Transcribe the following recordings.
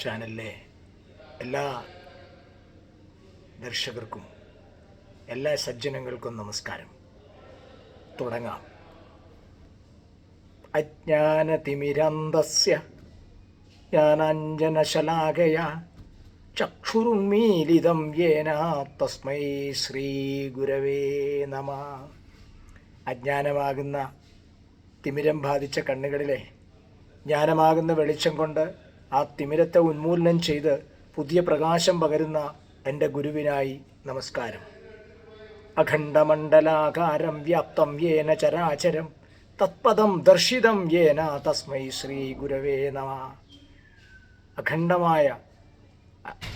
ചാനലിലെ എല്ലാ ദർശകർക്കും എല്ലാ സജ്ജനങ്ങൾക്കും നമസ്കാരം. തുടങ്ങാം. അജ്ഞാനതിമിരന്തസ്യ ജ്ഞാനാഞ്ജനശലാകയ ചക്ഷുർമീലിതം യേന തസ്മൈ ശ്രീ ഗുരവേ നമ. അജ്ഞാനമാകുന്ന തിമിരം ബാധിച്ച കണ്ണുകളിലെ ജ്ഞാനമാകുന്ന വെളിച്ചം കൊണ്ട് ആ തിമിരത്തെ ഉന്മൂലനം ചെയ്ത് പുതിയ പ്രകാശം പകരുന്ന എന്റെ ഗുരുവിനായി നമസ്കാരം. അഖണ്ഡമണ്ഡലാകാരം വ്യാപ്തം യേന ചരാചരം തത്പദം ദർശിതം യേന തസ്മൈ ശ്രീ ഗുരവേ നമ. അഖണ്ഡമായ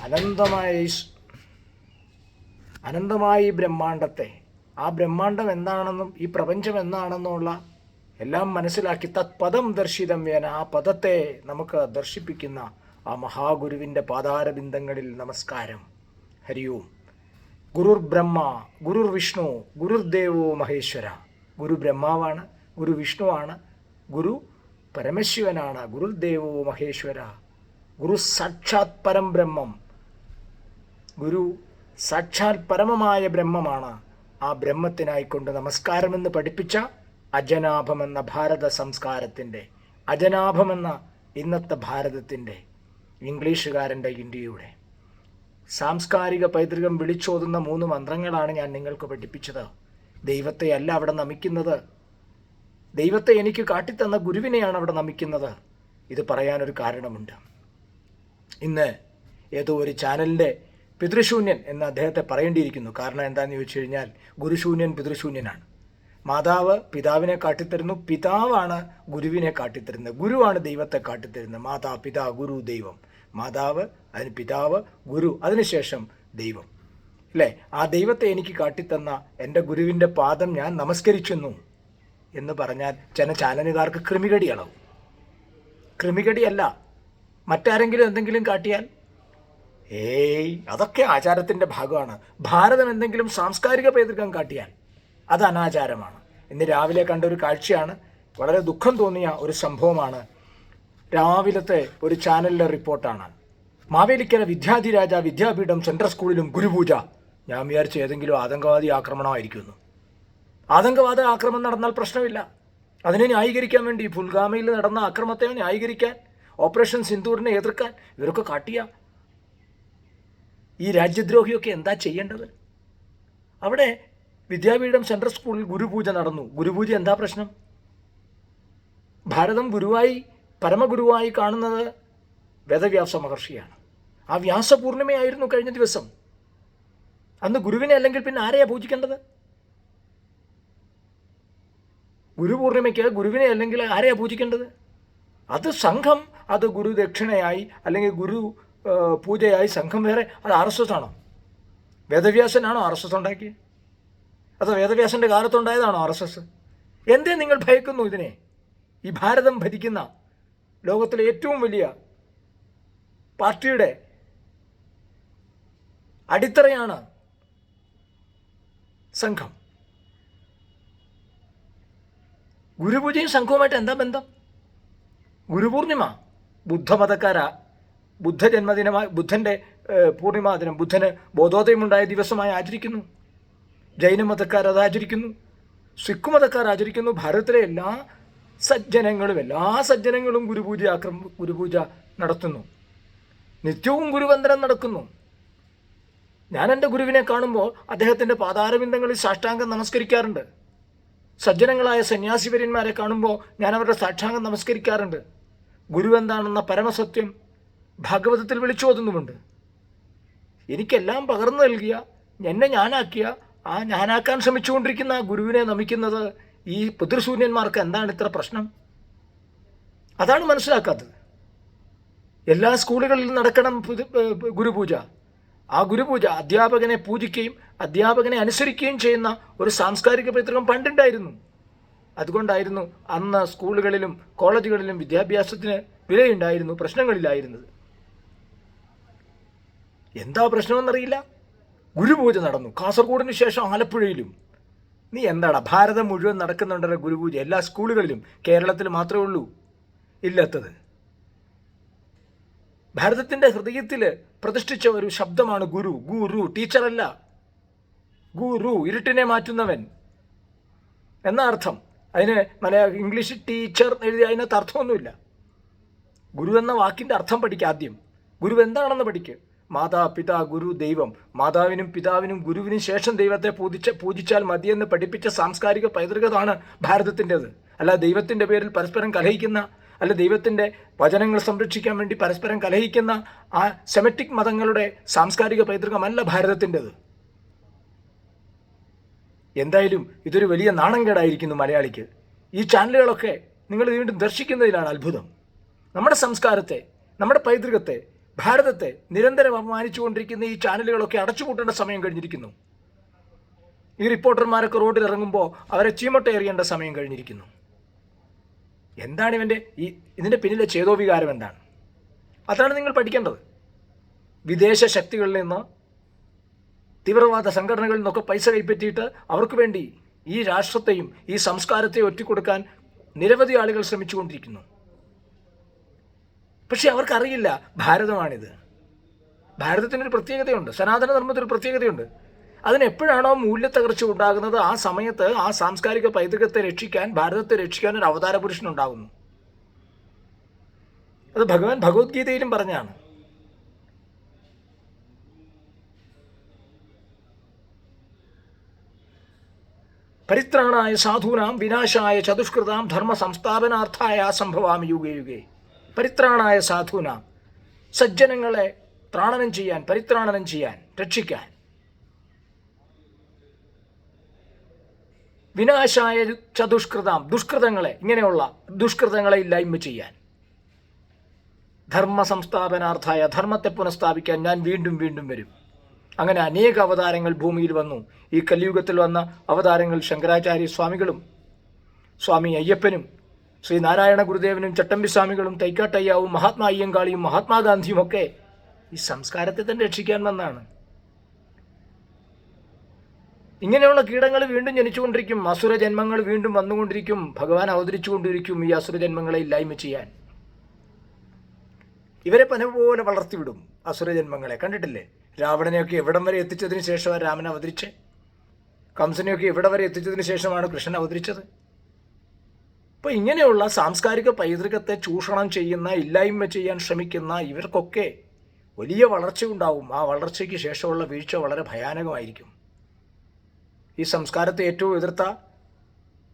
അനന്തമായ അനന്തമായ ഈ ബ്രഹ്മാണ്ടത്തെ ആ ബ്രഹ്മാണ്ടം എന്താണെന്നും ഈ പ്രപഞ്ചം എന്താണെന്നുള്ള എല്ലാം മനസ്സിലാക്കി തത് പദം ദർശിതം വേന ആ പദത്തെ നമുക്ക് ദർശിപ്പിക്കുന്ന ആ മഹാഗുരുവിന്റെ പാതാരബിന്ദങ്ങളിൽ നമസ്കാരം. ഹരി ഓം. ഗുരുർ ബ്രഹ്മ ഗുരുർ വിഷ്ണു ഗുരുർദേവോ മഹേശ്വര. ഗുരു ബ്രഹ്മാവാണ് ഗുരു വിഷ്ണുവാണ് ഗുരു പരമശിവനാണ് ഗുരുദേവോ മഹേശ്വര. ഗുരു സാക്ഷാത് പരം ബ്രഹ്മം. ഗുരു സാക്ഷാൽ പരമമായ ബ്രഹ്മമാണ് ആ ബ്രഹ്മത്തിനായിക്കൊണ്ട് നമസ്കാരമെന്ന് പഠിപ്പിച്ച അജനാഭമെന്ന ഭാരത സംസ്കാരത്തിന്റെ അജനാഭമെന്ന ഇന്നത്തെ ഭാരതത്തിന്റെ ഇംഗ്ലീഷുകാരന്റെ ഇന്ത്യയുടെ. സാംസ്കാരിക പൈതൃകം വിളിച്ചോതുന്ന മൂന്ന് മന്ത്രങ്ങളാണ് ഞാൻ നിങ്ങൾക്ക് പഠിപ്പിച്ചത്. ദൈവത്തെയല്ല അവിടെ നമിക്കുന്നത്. ദൈവത്തെ എനിക്ക് കാട്ടിത്തന്ന ഗുരുവിനെയാണ് അവിടെ നമിക്കുന്നത്. ഇത് പറയാനൊരു കാരണമുണ്ട്. ഇന്ന് ഏതോ ഒരു ചാനലിന്റെ പിതൃശൂന്യൻ എന്ന് അദ്ദേഹത്തെ പറയേണ്ടിയിരിക്കുന്നു. കാരണം എന്താണെന്ന് ചോദിച്ചു കഴിഞ്ഞാൽ ഗുരുശൂന്യൻ പിതൃശൂന്യനാണ്. മാതാവ് പിതാവിനെ കാട്ടിത്തരുന്നു. പിതാവാണ് ഗുരുവിനെ കാട്ടിത്തരുന്നത്. ഗുരുവാണ് ദൈവത്തെ കാട്ടിത്തരുന്നത്. മാതാ പിതാ ഗുരു ദൈവം. മാതാവ് അതിന് പിതാവ് ഗുരു അതിനുശേഷം ദൈവം. അല്ലേ? ആ ദൈവത്തെ എനിക്ക് കാട്ടിത്തന്ന എന്റെ ഗുരുവിന്റെ പാദം ഞാൻ നമസ്കരിക്കുന്നു എന്ന് പറഞ്ഞാൽ ചില ചാനലുകാർക്ക് കൃമികടിയാണോ? കൃമികടിയല്ല. മറ്റാരെങ്കിലും എന്തെങ്കിലും കാട്ടിയാൽ? ഏയ് അതൊക്കെ ആചാരത്തിന്റെ ഭാഗമാണ്. ഭാരതം എന്തെങ്കിലും സാംസ്കാരിക പൈതൃകം കാട്ടിയാൽ അത് അനാചാരമാണ്. ഇന്ന് രാവിലെ കണ്ട ഒരു കാഴ്ചയാണ്. വളരെ ദുഃഖം തോന്നിയ ഒരു സംഭവമാണ്. രാവിലത്തെ ഒരു ചാനലിലെ റിപ്പോർട്ടാണ്. മാവേലിക്കര വിദ്യാധിരാജ വിദ്യാപീഠം സെൻട്രൽ സ്കൂളിലും ഗുരുപൂജ. ഞാൻ വിചാരിച്ച ഏതെങ്കിലും ആതങ്കവാദി ആക്രമണമായിരിക്കുന്നു ആതങ്കവാദ ആക്രമണം നടന്നാൽ പ്രശ്നമില്ല. അതിനെ ന്യായീകരിക്കാൻ വേണ്ടി പുൽഗാമയിൽ നടന്ന ആക്രമത്തെ ന്യായീകരിക്കാൻ ഓപ്പറേഷൻ സിന്ദൂറിനെ എതിർക്കാൻ ഇവരൊക്കെ കാട്ടിയ. ഈ രാജ്യദ്രോഹിയൊക്കെ എന്താ ചെയ്യേണ്ടത്? അവിടെ വിദ്യാപീഠം സെൻട്രൽ സ്കൂളിൽ ഗുരുപൂജ നടന്നു. ഗുരുപൂജ എന്താ പ്രശ്നം? ഭാരതം ഗുരുവായി പരമഗുരുവായി കാണുന്നത് വേദവ്യാസ മഹർഷിയാണ്. ആ വ്യാസപൂർണിമയായിരുന്നു കഴിഞ്ഞ ദിവസം. അന്ന് ഗുരുവിനെ അല്ലെങ്കിൽ പിന്നെ ആരെയാ പൂജിക്കേണ്ടത്? ഗുരുപൂർണിമയ്ക്ക് ഗുരുവിനെ അല്ലെങ്കിൽ ആരെയാ പൂജിക്കേണ്ടത്? അത് സംഘം അത് ഗുരുദക്ഷിണയായി അല്ലെങ്കിൽ ഗുരു പൂജയായി സംഘം വേറെ. അത് ആർ എസ് എസ് ആണോ? വേദവ്യാസനാണോ ആർ എസ് എസ് ഉണ്ടാക്കിയത് അതോ വേദവ്യാസന്റെ കാലത്തുണ്ടായതാണോ ആർ എസ് എസ് എന്തേ നിങ്ങൾ ഭയക്കുന്നു ഇതിനെ? ഈ ഭാരതം ഭരിക്കുന്ന ലോകത്തിലെ ഏറ്റവും വലിയ പാർട്ടിയുടെ അടിത്തറയാണ് സംഘം. ഗുരുപൂജയും സംഘവുമായിട്ട് എന്താ ബന്ധം? ഗുരുപൂർണിമ ബുദ്ധമതക്കാരാ ബുദ്ധ ജന്മദിനമായി ബുദ്ധന്റെ പൂർണിമ ദിനം ബുദ്ധന് ബോധോദയമുണ്ടായ ദിവസമായി ആചരിക്കുന്നു. ജൈനമതക്കാർ അത് ആചരിക്കുന്നു സിഖ് മതക്കാർ ആചരിക്കുന്നു ഭാരതത്തിലെ എല്ലാ സജ്ജനങ്ങളും എല്ലാ സജ്ജനങ്ങളും ഗുരുപൂജ ആക്രമ ഗുരുപൂജ നടത്തുന്നു. നിത്യവും ഗുരുവന്ദനം നടക്കുന്നു. ഞാൻ എന്റെ ഗുരുവിനെ കാണുമ്പോൾ അദ്ദേഹത്തിന്റെ പാതാരബിന്ദങ്ങളിൽ സാഷ്ടാംഗം നമസ്കരിക്കാറുണ്ട്. സജ്ജനങ്ങളായ സന്യാസിവര്യന്മാരെ കാണുമ്പോൾ ഞാൻ അവരുടെ സാക്ഷാംഗം നമസ്കരിക്കാറുണ്ട്. ഗുരു എന്താണെന്ന പരമസത്യം ഭാഗവതത്തിൽ വിളിച്ചോതുന്നുമുണ്ട്. എനിക്കെല്ലാം പകർന്നു നൽകിയ എന്നെ ഞാനാക്കിയ ആ ഞാനാക്കാൻ ശ്രമിച്ചുകൊണ്ടിരിക്കുന്ന ഗുരുവിനെ നമിക്കുന്നത് ഈ പിതൃശൂന്യന്മാർക്ക് എന്താണ് ഇത്ര പ്രശ്നം? അതാണ് മനസ്സിലാക്കാത്തത്. എല്ലാ സ്കൂളുകളിലും നടക്കണം ഗുരുപൂജ. ആ ഗുരുപൂജ അധ്യാപകനെ പൂജിക്കുകയും അധ്യാപകനെ അനുസരിക്കുകയും ചെയ്യുന്ന ഒരു സാംസ്കാരിക പൈതൃകം പണ്ടുണ്ടായിരുന്നു. അതുകൊണ്ടായിരുന്നു അന്ന് സ്കൂളുകളിലും കോളേജുകളിലും വിദ്യാഭ്യാസത്തിന് വിലയുണ്ടായിരുന്നു പ്രശ്നങ്ങളിലായിരുന്നത്. എന്താ പ്രശ്നമെന്നറിയില്ല. ഗുരുപൂജ നടന്നു. കാസർഗോഡിന് ശേഷം ആലപ്പുഴയിലും. നീ എന്താടാ ഭാരതം മുഴുവൻ നടക്കുന്നുണ്ടല്ലോ ഗുരുപൂജ. എല്ലാ സ്കൂളുകളിലും കേരളത്തിൽ മാത്രമേ ഉള്ളൂ. ഇല്ലാത്തത്. ഭാരതത്തിന്റെ ഹൃദയത്തിൽ പ്രതിഷ്ഠിച്ച ഒരു ശബ്ദമാണ് ഗുരു. ഗുരു ടീച്ചറല്ല. ഗുരു ഇരുട്ടിനെ മാറ്റുന്നവൻ. എന്ന അർത്ഥം? അതിന് മലയാള ഇംഗ്ലീഷ് ടീച്ചർ എഴുതി അതിനകത്ത് അർത്ഥമൊന്നുമില്ല. ഗുരു എന്ന വാക്കിന്റെ അർത്ഥം പഠിക്കുക ആദ്യം. ഗുരു എന്താണെന്ന് പഠിക്കുക മാതാ പിതാ ഗുരു ദൈവം. മാതാവിനും പിതാവിനും ഗുരുവിനും ശേഷം ദൈവത്തെ പൂജിച്ച പൂജിച്ചാൽ മതിയെന്ന് പഠിപ്പിച്ച സാംസ്കാരിക പൈതൃകതാണ് ഭാരതത്തിന്റെത്. അല്ല ദൈവത്തിന്റെ പേരിൽ പരസ്പരം കലഹിക്കുന്ന അല്ല ദൈവത്തിന്റെ വചനങ്ങൾ സംരക്ഷിക്കാൻ വേണ്ടി പരസ്പരം കലഹിക്കുന്ന ആ സെമറ്റിക് മതങ്ങളുടെ സാംസ്കാരിക പൈതൃകമല്ല ഭാരതത്തിന്റെത്. എന്തായാലും ഇതൊരു വലിയ നാണംകേടായിരിക്കുന്നു മലയാളിക്ക്. ഈ ചാനലുകളൊക്കെ നിങ്ങൾ വീണ്ടും ദർശിക്കുന്നതിലാണ് അത്ഭുതം. നമ്മുടെ സംസ്കാരത്തെ നമ്മുടെ പൈതൃകത്തെ ഭാരതത്തെ നിരന്തരം അപമാനിച്ചുകൊണ്ടിരിക്കുന്ന ഈ ചാനലുകളൊക്കെ അടച്ചുപൂട്ടേണ്ട സമയം കഴിഞ്ഞിരിക്കുന്നു. ഈ റിപ്പോർട്ടർമാരൊക്കെ റോഡിൽ ഇറങ്ങുമ്പോൾ അവരെ ചീമട്ട എറിയേണ്ട സമയം കഴിഞ്ഞിരിക്കുന്നു. എന്താണ് ഇവന്റെ ഈ ഇതിന്റെ പിന്നിലെ ചേതോവികാരം എന്താണ്? അതാണ് നിങ്ങൾ പഠിക്കേണ്ടത്. വിദേശ ശക്തികളിൽ നിന്ന് തീവ്രവാദ സംഘടനകളിൽ നിന്നൊക്കെ പൈസ കൈപ്പറ്റിയിട്ട് അവർക്ക് വേണ്ടി ഈ രാഷ്ട്രത്തെയും ഈ സംസ്കാരത്തെയും ഒറ്റിക്കൊടുക്കാൻ നിരവധി ആളുകൾ ശ്രമിച്ചുകൊണ്ടിരിക്കുന്നു. പക്ഷെ അവർക്കറിയില്ല ഭാരതമാണിത്. ഭാരതത്തിനൊരു പ്രത്യേകതയുണ്ട് സനാതന ധർമ്മത്തിനൊരു പ്രത്യേകതയുണ്ട്. അതിനെപ്പോഴാണോ മൂല്യത്തകർച്ച ഉണ്ടാകുന്നത്? ആ സമയത്ത് ആ സാംസ്കാരിക പൈതൃകത്തെ രക്ഷിക്കാൻ ഭാരതത്തെ രക്ഷിക്കാൻ ഒരു അവതാര പുരുഷനുണ്ടാകുന്നു അത് ഭഗവാൻ ഭഗവത്ഗീതയിലും പറഞ്ഞാണ്. പരിത്രാണായ സാധൂനാം വിനാശായ ചതുഷ്കൃതാം ധർമ്മ സംസ്ഥാപനാർത്ഥായ സംഭവാമി യുഗേ യുഗേ. പരിത്രാണായ സാധുനാം. സജ്ജനങ്ങളെ ത്രാണനം ചെയ്യാൻ പരിത്രാണനം ചെയ്യാൻ രക്ഷിക്കാൻ. വിനാശായ ചതുഷ്കൃതാം ദുഷ്കൃതങ്ങളെ ഇങ്ങനെയുള്ള ദുഷ്കൃതങ്ങളെ ഇല്ലായ്മ ചെയ്യാൻ. ധർമ്മ സംസ്ഥാപനാർത്ഥായ ധർമ്മത്തെ പുനഃസ്ഥാപിക്കാൻ ഞാൻ വീണ്ടും വീണ്ടും വരും. അങ്ങനെ അനേക അവതാരങ്ങൾ ഭൂമിയിൽ വന്നു. ഈ കലിയുഗത്തിൽ വന്ന അവതാരങ്ങൾ ശങ്കരാചാര്യ സ്വാമികളും സ്വാമി അയ്യപ്പനും ശ്രീ നാരായണ ഗുരുദേവനും ചട്ടമ്പി സ്വാമികളും തൈക്കാട്ടയ്യാവും മഹാത്മാ അയ്യങ്കാളിയും മഹാത്മാഗാന്ധിയും ഒക്കെ ഈ സംസ്കാരത്തെ തന്നെ രക്ഷിക്കാൻ വന്നാണ്. ഇങ്ങനെയുള്ള കീടങ്ങൾ വീണ്ടും ജനിച്ചുകൊണ്ടിരിക്കും. അസുര ജന്മങ്ങൾ വീണ്ടും വന്നുകൊണ്ടിരിക്കും. ഭഗവാൻ അവതരിച്ചുകൊണ്ടിരിക്കും ഈ അസുര ജന്മങ്ങളെ ഇല്ലായ്മ ചെയ്യാൻ. ഇവരെ പലപോലെ വളർത്തിവിടും അസുര ജന്മങ്ങളെ. കണ്ടിട്ടില്ലേ? രാവണനെയൊക്കെ എവിടം വരെ എത്തിച്ചതിന് ശേഷമാണ് രാമൻ അവതരിച്ചത്? കംസനെയൊക്കെ എവിടെ വരെ എത്തിച്ചതിന് ശേഷമാണ് കൃഷ്ണൻ അവതരിച്ചത്? അപ്പോൾ ഇങ്ങനെയുള്ള സാംസ്കാരിക പൈതൃകത്തെ ചൂഷണം ചെയ്യുന്ന ഇല്ലായ്മ ചെയ്യാൻ ശ്രമിക്കുന്ന ഇവർക്കൊക്കെ വലിയ വളർച്ച ഉണ്ടാവും ആ വളർച്ചയ്ക്ക് ശേഷമുള്ള വീഴ്ച വളരെ ഭയാനകമായിരിക്കും. ഈ സംസ്കാരത്തെ ഏറ്റവും എതിർത്ത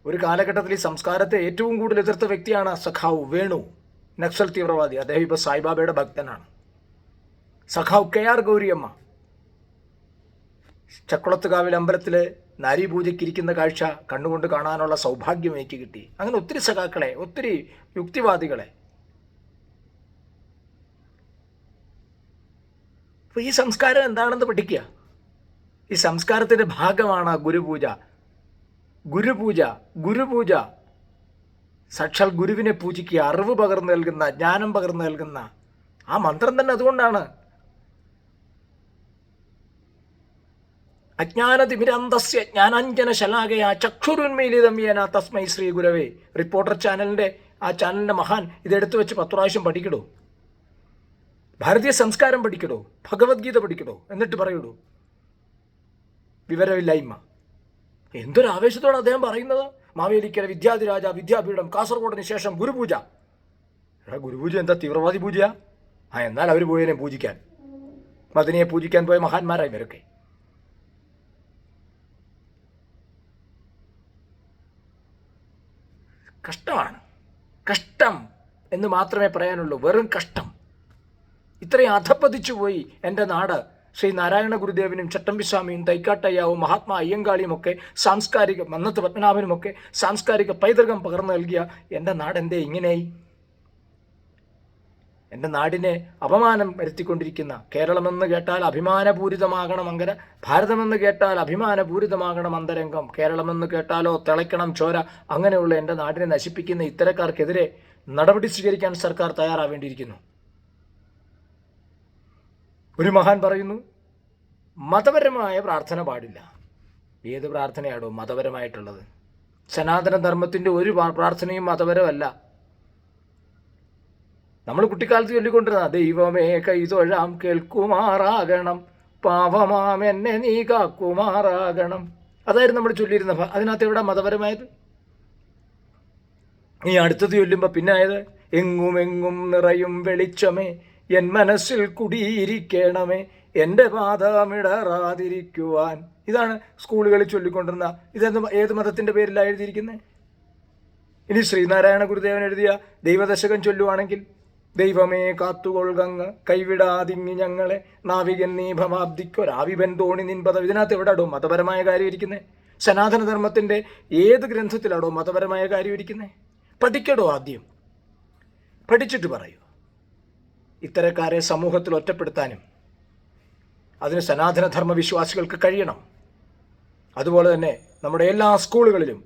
ഒരു കാലഘട്ടത്തിൽ ഈ സംസ്കാരത്തെ ഏറ്റവും കൂടുതൽ എതിർത്ത വ്യക്തിയാണ് സഖാവ് വേണു. നക്സൽ തീവ്രവാദി. അദ്ദേഹം ഇപ്പോൾ സായിബാബയുടെ ഭക്തനാണ്. സഖാവ് കെ ആർ ഗൗരിയമ്മ. ചക്കുളത്തുകാവിൽ അമ്പലത്തിൽ നാരീപൂജയ്ക്ക് പൂജയ്ക്കിരിക്കുന്ന കാഴ്ച കണ്ണുകൊണ്ട് കാണാനുള്ള സൗഭാഗ്യം എനിക്ക് കിട്ടി. അങ്ങനെ ഒത്തിരി സഖാക്കളെ ഒത്തിരി യുക്തിവാദികളെ. അപ്പോൾ ഈ സംസ്കാരം എന്താണെന്ന് പഠിക്കുക? ഈ സംസ്കാരത്തിന്റെ ഭാഗമാണ് ഗുരുപൂജ. ഗുരുപൂജ ഗുരുപൂജ. സാക്ഷാൽ ഗുരുവിനെ പൂജിക്കുക അറിവ് പകർന്നു നൽകുന്ന ജ്ഞാനം പകർന്നു നൽകുന്ന ആ മന്ത്രം തന്നെ അതുകൊണ്ടാണ്. അജ്ഞാനതിമിരന്തസ്യ ജ്ഞാനാഞ്ജന ശലാകയ ചക്ഷുരുന്മീലിതം യേന തസ്മൈ ശ്രീ ഗുരവേ. റിപ്പോർട്ടർ ചാനലിന്റെ ആ ചാനലിന്റെ മഹാൻ ഇതെടുത്തു വെച്ച് പത്ത് പ്രാവശ്യം പഠിക്കടോ. ഭാരതീയ സംസ്കാരം പഠിക്കടോ. ഭഗവത്ഗീത പഠിക്കടോ. എന്നിട്ട് പറയടോ. വിവരമില്ലായ്മ. എന്തൊരു ആവേശത്തോടെ അദ്ദേഹം പറയുന്നത്? മാവേലിക്കര വിദ്യാധിരാജ വിദ്യാപീഠം കാസർഗോഡിന് ശേഷം ഗുരുപൂജ. എടാ ഗുരുപൂജ എന്താ തീവ്രവാദി പൂജയാ? ആ എന്നാൽ അവർ പോയതിനെ പൂജിക്കാൻ. മദനിയെ പൂജിക്കാൻ പോയ മഹാന്മാരായി ഇവരൊക്കെ. കഷ്ടമാണ്. കഷ്ടം എന്ന് മാത്രമേ പറയാനുള്ളൂ. വെറും കഷ്ടം. ഇത്രയും അധപ്പതിച്ചു പോയി എന്റെ നാട് ശ്രീ നാരായണ ഗുരുദേവനും ചട്ടമ്പിസ്വാമിയും തൈക്കാട്ടയ്യാവും മഹാത്മാ അയ്യങ്കാളിയും ഒക്കെ സാംസ്കാരിക മന്നത്ത് പത്മനാഭനുമൊക്കെ സാംസ്കാരിക പൈതൃകം പകർന്നു നൽകിയ എന്റെ നാട് എന്തേ ഇങ്ങനെയായി? എന്റെ നാടിനെ അപമാനം വരുത്തിക്കൊണ്ടിരിക്കുന്ന കേരളമെന്ന് കേട്ടാൽ അഭിമാനപൂരിതമാകണം അങ്കര ഭാരതമെന്ന് കേട്ടാൽ അഭിമാനപൂരിതമാകണം അന്തരംഗം കേരളമെന്ന് കേട്ടാലോ തിളയ്ക്കണം ചോര അങ്ങനെയുള്ള എന്റെ നാടിനെ നശിപ്പിക്കുന്ന ഇത്തരക്കാർക്കെതിരെ നടപടി സ്വീകരിക്കാൻ സർക്കാർ തയ്യാറാവേണ്ടിയിരിക്കുന്നു. ഒരു മഹാൻ പറയുന്നു മതപരമായ പ്രാർത്ഥന പാടില്ല. ഏത് പ്രാർത്ഥനയാണോ മതപരമായിട്ടുള്ളത്? സനാതന ധർമ്മത്തിന്റെ ഒരു പ്രാർത്ഥനയും മതപരമല്ല. നമ്മൾ കുട്ടിക്കാലത്ത് ചൊല്ലിക്കൊണ്ടിരുന്ന ദൈവമേ കൈതൊഴാം കേൾക്കുമാറാകണം. പാവമാം എന്നെ നീ കാക്കുമാറാകണം. അതായിരുന്നു നമ്മൾ ചൊല്ലിയിരുന്ന അതിനകത്ത് എവിടെ മതപരമായത്? നീ അടുത്തത് ചൊല്ലുമ്പോൾ പിന്നെ ആയത് എങ്ങും എങ്ങും നിറയും വെളിച്ചമേ എൻ മനസ്സിൽ കുടിയിരിക്കണമേ എന്റെ പാതമിടറാതിരിക്കുവാൻ ഇതാണ് സ്കൂളുകളിൽ ചൊല്ലിക്കൊണ്ടിരുന്ന ഇതെന്ത് ഏത് മതത്തിന്റെ പേരിലാണ് എഴുതിയിരിക്കുന്നത് ഇനി ശ്രീനാരായണ ഗുരുദേവൻ എഴുതിയ ദൈവദശകം ചൊല്ലുവാണെങ്കിൽ ദൈവമേ കാത്തുകൊൾകങ്ങ് കൈവിടാതിങ്ങി ഞങ്ങളെ. നാവികൻ നീ ഭവാബ്ദിക്കൊരാവിപൻ തോണി നിൻ പദം ഇതിനകത്ത് എവിടെയാടോ മതപരമായ കാര്യം ഇരിക്കുന്നത് സനാതനധർമ്മത്തിന്റെ ഏത് ഗ്രന്ഥത്തിലാടോ മതപരമായ കാര്യം ഇരിക്കുന്നത് പഠിക്കടോ ആദ്യം. പഠിച്ചിട്ട് പറയൂ. ഇത്തരക്കാരെ സമൂഹത്തിൽ ഒറ്റപ്പെടുത്താനും അതിന് സനാതനധർമ്മ വിശ്വാസികൾക്ക് കഴിയണം. അതുപോലെ തന്നെ നമ്മുടെ എല്ലാ സ്കൂളുകളിലും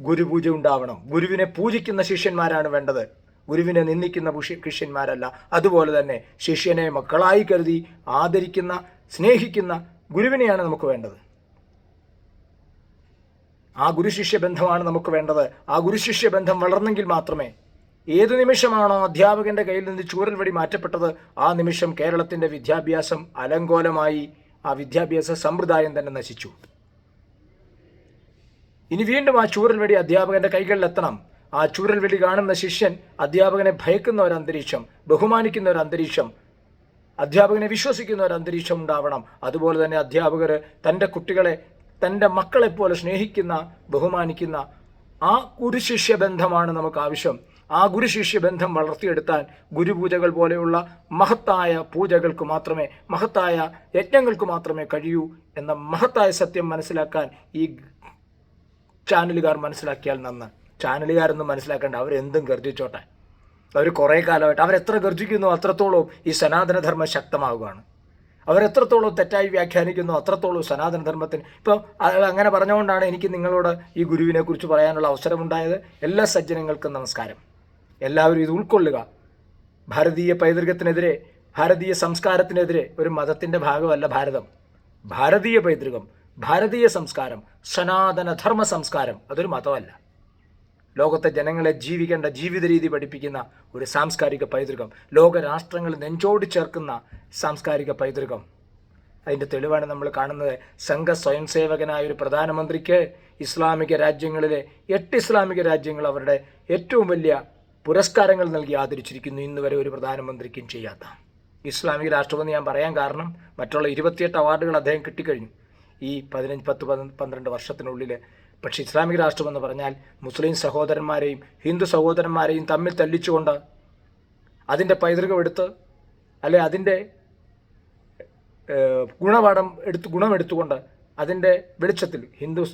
ഗുരുപൂജ ഉണ്ടാവണം. ഗുരുവിനെ പൂജിക്കുന്ന ശിഷ്യന്മാരാണ് വേണ്ടത്. ഗുരുവിനെ നിന്ദിക്കുന്ന ശിഷ്യന്മാരല്ല. അതുപോലെ തന്നെ ശിഷ്യനെ മക്കളായി കരുതി ആദരിക്കുന്ന സ്നേഹിക്കുന്ന ഗുരുവിനെയാണ് നമുക്ക് വേണ്ടത്. ആ ഗുരുശിഷ്യ ബന്ധമാണ് നമുക്ക് വേണ്ടത്. ആ ഗുരുശിഷ്യ ബന്ധം വളർന്നെങ്കിൽ മാത്രമേ ഏത് നിമിഷമാണോ അധ്യാപകന്റെ കയ്യിൽ നിന്ന് ചൂരൽ വടി മാറ്റപ്പെട്ടത് ആ നിമിഷം കേരളത്തിന്റെ വിദ്യാഭ്യാസം അലങ്കോലമായി ആ വിദ്യാഭ്യാസ സമ്പ്രദായം തന്നെ നശിച്ചു. ഇനി വീണ്ടും ആ ചൂരൽ വടി അധ്യാപകന്റെ കൈകളിലെത്തണം. ആ ചൂരൽ വെടി കാണുന്ന ശിഷ്യൻ അധ്യാപകനെ ഭയക്കുന്ന ഒരു അന്തരീക്ഷം ബഹുമാനിക്കുന്ന ഒരു അന്തരീക്ഷം അധ്യാപകനെ വിശ്വസിക്കുന്ന ഒരു അന്തരീക്ഷം ഉണ്ടാവണം. അതുപോലെ തന്നെ അധ്യാപകർ തന്റെ കുട്ടികളെ തന്റെ മക്കളെപ്പോലെ സ്നേഹിക്കുന്ന ബഹുമാനിക്കുന്ന ആ ഗുരുശിഷ്യ ബന്ധമാണ് നമുക്ക് ആവശ്യം. ആ ഗുരുശിഷ്യ ബന്ധം വളർത്തിയെടുത്താൻ ഗുരുപൂജകൾ പോലെയുള്ള മഹത്തായ പൂജകൾക്ക് മാത്രമേ മഹത്തായ യജ്ഞങ്ങൾക്ക് മാത്രമേ കഴിയൂ എന്ന മഹത്തായ സത്യം മനസ്സിലാക്കാൻ ഈ ചാനലുകാർ മനസ്സിലാക്കിയാൽ നന്ന്. ചാനലുകാരൊന്നും മനസ്സിലാക്കേണ്ട. അവരെന്തും ഗർജിച്ചോട്ടെ. അവർ കുറേ കാലമായിട്ട് അവരെത്ര ഗർജിക്കുന്നു അത്രത്തോളം ഈ സനാതനധർമ്മം ശക്തമാവുകയാണ്. അവരെത്രത്തോളം തെറ്റായി വ്യാഖ്യാനിക്കുന്നു അത്രത്തോളം സനാതനധർമ്മത്തിന്. ഇപ്പോൾ അങ്ങനെ പറഞ്ഞുകൊണ്ടാണ് എനിക്ക് നിങ്ങളോട് ഈ ഗുരുവിനെക്കുറിച്ച് പറയാനുള്ള അവസരമുണ്ടായത്. എല്ലാ സജ്ജനങ്ങൾക്കും നമസ്കാരം. എല്ലാവരും ഇത് ഉൾക്കൊള്ളുക. ഭാരതീയ പൈതൃകത്തിനെതിരെ ഭാരതീയ സംസ്കാരത്തിനെതിരെ ഒരു മതത്തിന്റെ ഭാഗമല്ല ഭാരതം. ഭാരതീയ പൈതൃകം ഭാരതീയ സംസ്കാരം സനാതനധർമ്മ സംസ്കാരം അതൊരു മതമല്ല. ലോകത്തെ ജനങ്ങളെ ജീവിക്കേണ്ട ജീവിത രീതി പഠിപ്പിക്കുന്ന ഒരു സാംസ്കാരിക പൈതൃകം ലോക രാഷ്ട്രങ്ങൾ നെഞ്ചോട് ചേർക്കുന്ന സാംസ്കാരിക പൈതൃകം. അതിന്റെ തെളിവാണ് നമ്മൾ കാണുന്നത്. സംഘ സ്വയം സേവകനായ ഒരു പ്രധാനമന്ത്രിക്ക് ഇസ്ലാമിക രാജ്യങ്ങളിലെ എട്ട് ഇസ്ലാമിക രാജ്യങ്ങൾ അവരുടെ ഏറ്റവും വലിയ പുരസ്കാരങ്ങൾ നൽകി ആദരിച്ചിരിക്കുന്നു. ഇന്ന് വരെ ഒരു പ്രധാനമന്ത്രിക്കും ചെയ്യാത്ത. ഇസ്ലാമിക രാഷ്ട്രമെന്ന് ഞാൻ പറയാൻ കാരണം മറ്റുള്ള ഇരുപത്തിയെട്ട് അവാർഡുകൾ അദ്ദേഹം കിട്ടിക്കഴിഞ്ഞു. ഈ പതിനഞ്ച് പത്ത് പതി- പന്ത്രണ്ട് വർഷത്തിനുള്ളിൽ പക്ഷേ ഇസ്ലാമിക രാഷ്ട്രമെന്ന് പറഞ്ഞാൽ മുസ്ലിം സഹോദരന്മാരെയും ഹിന്ദു സഹോദരന്മാരെയും തമ്മിൽ തല്ലിച്ചുകൊണ്ട് അതിന്റെ പൈതൃകം എടുത്ത് അല്ലെ അതിന്റെ ഗുണപാഠം എടുത്ത് ഗുണമെടുത്തുകൊണ്ട് അതിന്റെ വെളിച്ചത്തിൽ ഹിന്ദു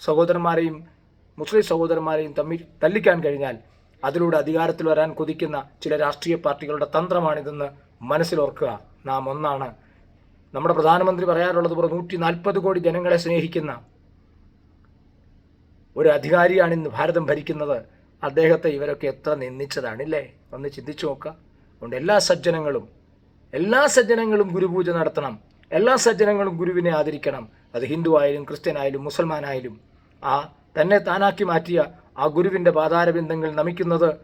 സഹോദരന്മാരെയും മുസ്ലിം സഹോദരന്മാരെയും തമ്മിൽ തല്ലിക്കാൻ കഴിഞ്ഞാൽ അതിലൂടെ അധികാരത്തിൽ വരാൻ കൊതിക്കുന്ന ചില രാഷ്ട്രീയ പാർട്ടികളുടെ തന്ത്രമാണിതെന്ന് മനസ്സിലോർക്കുക. നാം ഒന്നാണ്. നമ്മുടെ പ്രധാനമന്ത്രി പറയാറുള്ളത് പോലെ നൂറ്റി നാൽപ്പത് കോടി ജനങ്ങളെ സ്നേഹിക്കുന്ന ഒരു അധികാരിയാണ് ഇന്ന് ഭാരതം ഭരിക്കുന്നത്. അദ്ദേഹത്തെ ഇവരൊക്കെ എത്ര നിന്ദിച്ചതാണില്ലേ? ഒന്ന് ചിന്തിച്ചു നോക്കുക. അതുകൊണ്ട് എല്ലാ സജ്ജനങ്ങളും എല്ലാ സജ്ജനങ്ങളും ഗുരുപൂജ നടത്തണം. എല്ലാ സജ്ജനങ്ങളും ഗുരുവിനെ ആദരിക്കണം. അത് ഹിന്ദു ആയാലും ക്രിസ്ത്യനായാലും മുസൽമാനായാലും ആ തന്നെ താനാക്കി മാറ്റിയ ആ ഗുരുവിന്റെ പാതാരബിന്ദങ്ങൾ നമിക്കുന്നത്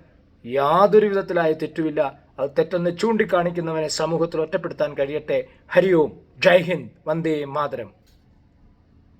യാതൊരു വിധത്തിലായ തെറ്റുമില്ല. അത് തെറ്റെന്ന് ചൂണ്ടിക്കാണിക്കുന്നവനെ സമൂഹത്തിൽ ഒറ്റപ്പെടുത്താൻ കഴിയട്ടെ. ഹരിയോം. ജയ് ഹിന്ദ്. വന്ദേ മാതരം.